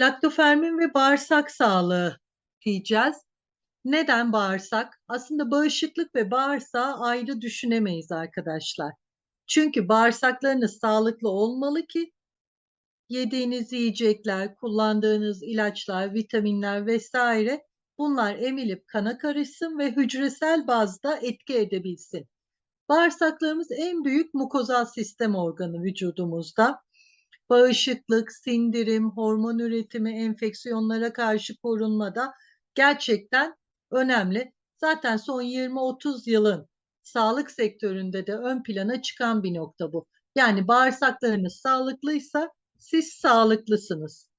Laktofermin ve bağırsak sağlığı diyeceğiz. Neden bağırsak? Aslında bağışıklık ve bağırsağı ayrı düşünemeyiz arkadaşlar. Çünkü bağırsaklarınız sağlıklı olmalı ki yediğiniz yiyecekler, kullandığınız ilaçlar, vitaminler vesaire bunlar emilip kana karışsın ve hücresel bazda etki edebilsin. Bağırsaklarımız en büyük mukozal sistem organı vücudumuzda bağışıklık, sindirim, hormon üretimi, enfeksiyonlara karşı korunmada gerçekten önemli. Zaten son 20-30 yılın sağlık sektöründe de ön plana çıkan bir nokta bu. Yani bağırsaklarınız sağlıklıysa siz sağlıklısınız.